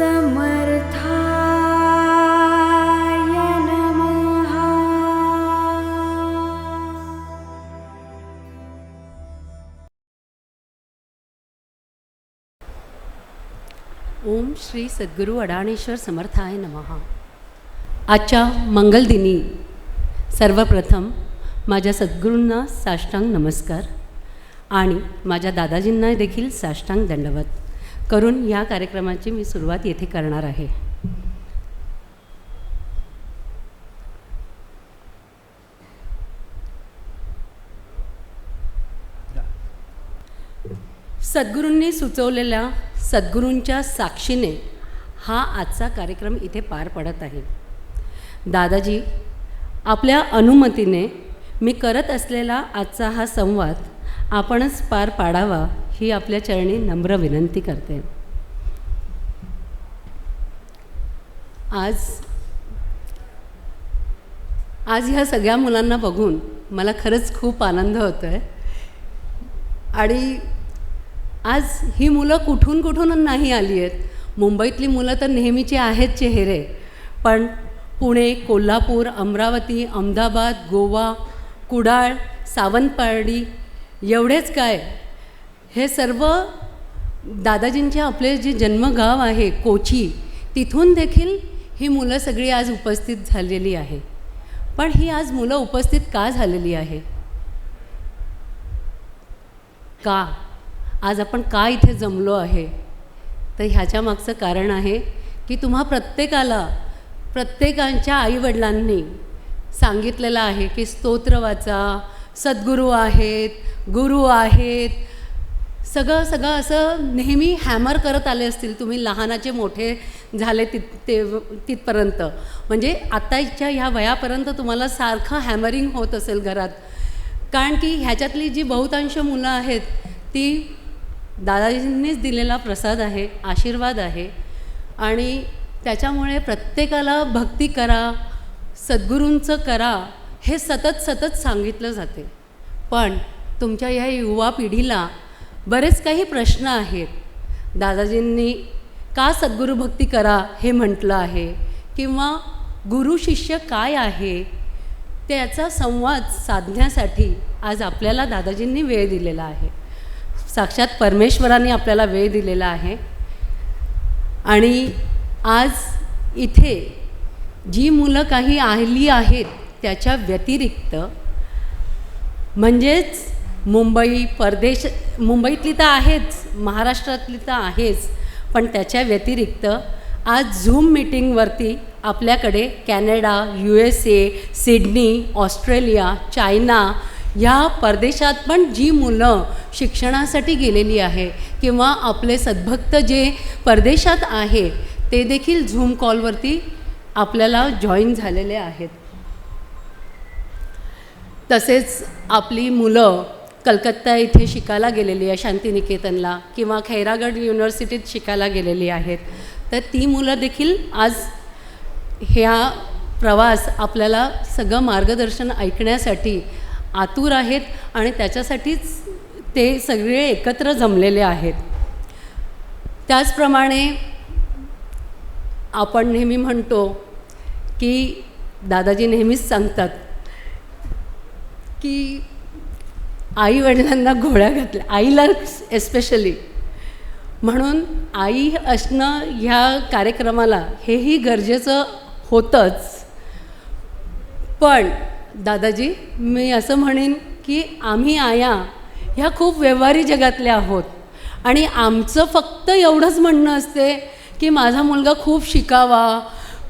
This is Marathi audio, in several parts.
ओम श्री सद्गुरू अडाणेश्वर समर्थाय नमः। आजच्या मंगलदिनी सर्वप्रथम माझ्या सद्गुरूंना साष्टांग नमस्कार आणि माझ्या दादाजींना देखील साष्टांग दंडवत. करून या कार्यक्रमाची मी सुरुवात येथे करणार आहे. सद्गुरूंनी सुचवलेल्या सद्गुरूंच्या साक्षीने हा आजचा कार्यक्रम इथे पार पडत आहे. दादाजी आपल्या अनुमतीने मी करत असलेला आजचा हा संवाद आपणच पार पाडावा ही आपल्या चरणी नम्र विनंती करते. आज आज ह्या सगळ्या मुलांना बघून मला खरंच खूप आनंद होतो आहे आणि आज ही मुलं कुठून कुठून नाही आली आहेत? मुंबईतली मुलं तर नेहमीची आहेत चेहरे पण पुणे कोल्हापूर अमरावती अहमदाबाद गोवा कुडाळ सावंतवाडी एवढेच काय हे सर्व दादाजींचे आपले जे जन्मगाव आहे कोची तिथून देखील ही मुलं सगळी आज उपस्थित झालेली आहे. पण ही आज मुलं उपस्थित का झालेली आहे? का? आज आपण का इथे जमलो आहे? तर ह्याच्या मागचं कारण आहे की तुम्हा प्रत्येकाला प्रत्येकांच्या आईवडिलांनी सांगितलेलं आहे की स्तोत्र वाचा सद्गुरू आहेत गुरु आहेत सगळं सगळं असं नेहमी हॅमर करत आले असतील तुम्ही लहानाचे मोठे झाले तित ते तिथपर्यंत. म्हणजे आत्ताच्या ह्या वयापर्यंत तुम्हाला सारखं हॅमरिंग होत असेल घरात. कारण की ह्याच्यातली जी बहुतांश मुलं आहेत ती दादाजींनीच दिलेला प्रसाद आहे आशीर्वाद आहे. आणि त्याच्यामुळे प्रत्येकाला भक्ती करा सद्गुरूंचं करा हे सतत सतत सांगितलं जाते. पण तुमच्या ह्या युवा पिढीला बरेच काही प्रश्न आहेत. दादाजींनी का सद्गुरू भक्ती करा हे म्हटलं आहे? किंवा गुरु शिष्य काय आहे? त्याचा संवाद साधण्यासाठी आज आपल्याला दादाजींनी वेळ दिलेला आहे. साक्षात परमेश्वरांनी आपल्याला वेळ दिलेला आहे. आणि आज इथे जी मुलं काही आली आहेत त्याच्या व्यतिरिक्त म्हणजेच मुंबई परदेश मुंबईतली तर आहेच महाराष्ट्रातली तर आहेच पण त्याच्या व्यतिरिक्त आज झूम मीटिंगवरती आपल्याकडे Canada U S A Sydney Australia China ह्या परदेशात पण जी मुलं शिक्षणासाठी गेलेली आहे किंवा आपले सद्भक्त जे परदेशात आहे ते देखील झूम कॉलवरती आपल्याला जॉईन झालेले आहेत. तसेच आपली मुलं कलकत्ता इथे शिकायला गेलेली आहे शांतिनिकेतनला किंवा खैरागड युनिव्हर्सिटीत शिकायला गेलेली आहेत. तर ती मुलं देखील आज ह्या प्रवास आपल्याला सगळं मार्गदर्शन ऐकण्यासाठी आतुर आहेत आणि त्याच्यासाठीच ते सगळे एकत्र जमलेले आहेत. त्याचप्रमाणे आपण नेहमी म्हणतो की दादाजी नेहमीच सांगतात की आई वडिलांना घोड्या घातल्या आईला एस्पेशली म्हणून आई असणं ह्या कार्यक्रमाला हेही गरजेचं होतंच. पण दादाजी मी असं म्हणेन की आम्ही आया ह्या खूप व्यवहारी जगातल्या आहोत. आणि आमचं फक्त एवढंच म्हणणं असते की माझा मुलगा खूप शिकावा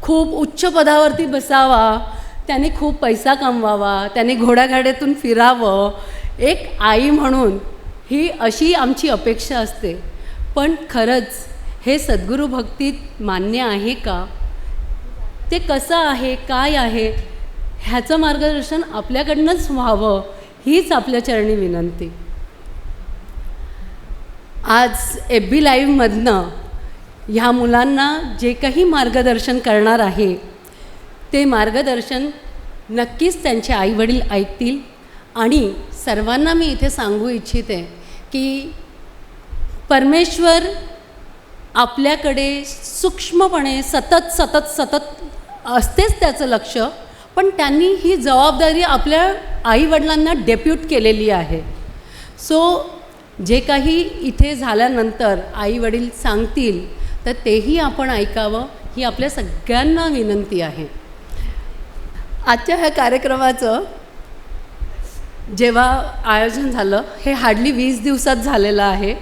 खूप उच्च पदावरती बसावा त्याने खूप पैसा कमवावा त्याने घोड्यागाड्यातून फिरावं एक आई म्हणून ही अशी आमची अपेक्षा असते. पण खरंच हे सद्गुरू भक्तीत मान्य आहे का? ते कसं आहे? काय आहे? ह्याचं मार्गदर्शन आपल्याकडनंच व्हावं हीच आपल्या चरणी विनंती. आज एफ बी लाईव्हमधनं ह्या मुलांना जे काही मार्गदर्शन करणार आहे ते मार्गदर्शन नक्कीच त्यांचे आईवडील ऐकतील आणि सर्वांना मी इथे सांगू इच्छिते की परमेश्वर आपल्याकडे सूक्ष्मपणे सतत सतत सतत असतेच त्याचं लक्ष पण त्यांनी ही जबाबदारी आपल्या आईवडिलांना डेप्यूट केलेली आहे. सो जे काही इथे झाल्यानंतर आईवडील सांगतील तर तेही आपण ऐकावं ही आपल्या सगळ्यांना विनंती आहे. आजच्या ह्या कार्यक्रमाचं जेव्हा आयोजन झालं हे हार्डली वीस दिवसात झालेलं आहे.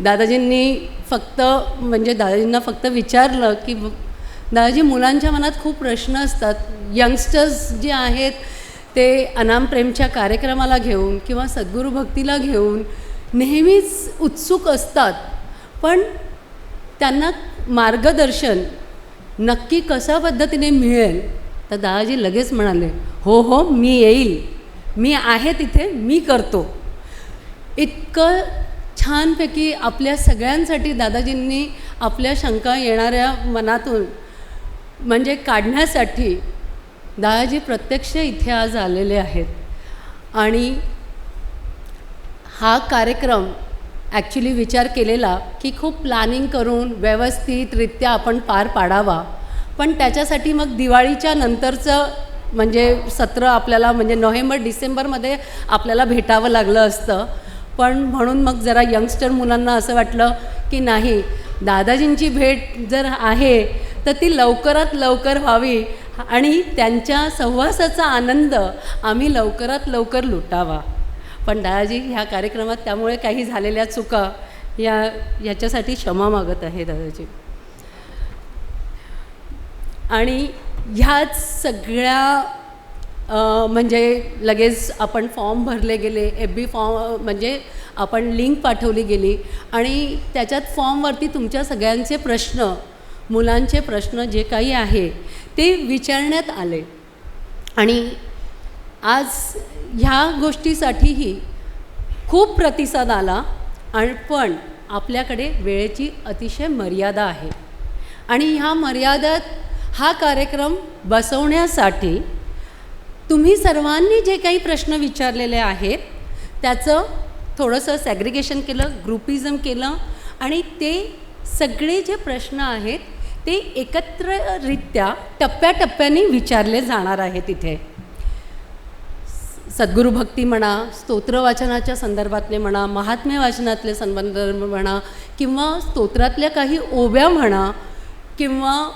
दादाजींनी फक्त म्हणजे दादाजींना फक्त विचारलं की दादाजी मुलांच्या मनात खूप प्रश्न असतात. यंगस्टर्स जे आहेत ते अनाम प्रेमच्या कार्यक्रमाला घेऊन किंवा सद्गुरू भक्तीला घेऊन नेहमीच उत्सुक असतात. पण त्यांना मार्गदर्शन नक्की कशा पद्धतीने मिळेल? तर दादाजी लगेच म्हणाले हो हो मी येईल. मी आहे तिथे मी करतो. इतकं छानपैकी आपल्या सगळ्यांसाठी दादाजींनी आपल्या शंका येणाऱ्या मनातून म्हणजे काढण्यासाठी दादाजी प्रत्यक्ष इथे आज आलेले आहेत. आणि हा कार्यक्रम ॲक्च्युली विचार केलेला की खूप प्लॅनिंग करून व्यवस्थितरित्या आपण पार पाडावा. पण त्याच्यासाठी मग दिवाळीच्या नंतरचं म्हणजे सत्र आपल्याला म्हणजे नोव्हेंबर डिसेंबरमध्ये आपल्याला भेटावं लागलं असतं. पण म्हणून मग जरा यंगस्टर मुलांना असं वाटलं की नाही दादाजींची भेट जर आहे तर ती लवकरात लवकर व्हावी आणि त्यांच्या सहवासाचा आनंद आम्ही लवकरात लवकर लुटावा. पण दादाजी ह्या कार्यक्रमात त्यामुळे काही झालेल्या चुका या याच्यासाठी क्षमा मागत आहे दादाजी. आणि ह्याच सगळ्या म्हणजे लगेच आपण फॉर्म भरले गेले एफ बी फॉर्म म्हणजे आपण लिंक पाठवली गेली आणि त्याच्यात फॉर्मवरती तुमच्या सगळ्यांचे प्रश्न मुलांचे प्रश्न जे काही आहे ते विचारण्यात आले. आणि आज ह्या गोष्टीसाठीही खूप प्रतिसाद आला आणि पण आपल्याकडे वेळेची अतिशय मर्यादा आहे. आणि ह्या मर्यादेत हा कार्यक्रम बसवण्यासाठी तुम्ही सर्वांनी जे काही प्रश्न विचारलेले आहेत त्याचं थोडंसं सॅग्रिगेशन केलं ग्रुपिझम केलं आणि ते सगळे जे प्रश्न आहेत ते एकत्ररित्या टप्प्याटप्प्याने विचारले जाणार आहेत इथे. सद्गुरू भक्ती म्हणा स्तोत्र वाचनाच्या संदर्भातले म्हणा महात्म्य वाचनातले संबंध म्हणा किंवा स्तोत्रातल्या काही ओव्या म्हणा किंवा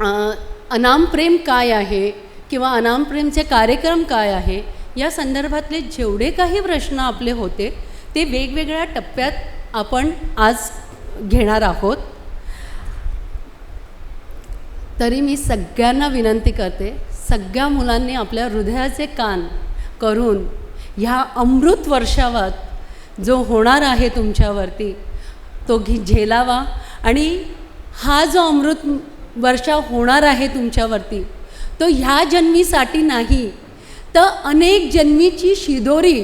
अनामप्रेम काय आहे किंवा अनामप्रेमचे कार्यक्रम काय आहे या संदर्भातले जेवढे काही प्रश्न आपले होते ते वेगवेगळ्या टप्प्यात आपण आज घेणार आहोत. तरी मी सगळ्यांना विनंती करते सगळ्या मुलांनी आपल्या हृदयाचे कान करून ह्या अमृत वर्षावात जो होणार आहे तुमच्यावरती तो घे झेलावा. आणि हा जो अमृत वर्षा होणार आहे तुमच्यावरती. तो ह्या जन्मीसाठी नाही तर अनेक जन्मीची शिदोरी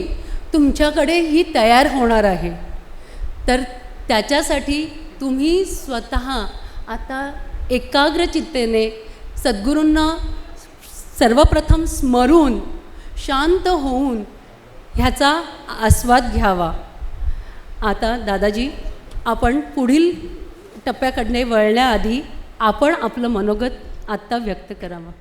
तुमच्याकडे ही तयार होणार आहे. तर त्याच्यासाठी तुम्ही स्वतः आता एकाग्र चित्तेने सद्गुरूंना सर्वप्रथम स्मरून शांत होऊन ह्याचा आस्वाद घ्यावा. आता दादाजी आपण पुढील टप्प्याकडने वळण्याआधी आपण आपलं मनोगत आत्ता व्यक्त करावं.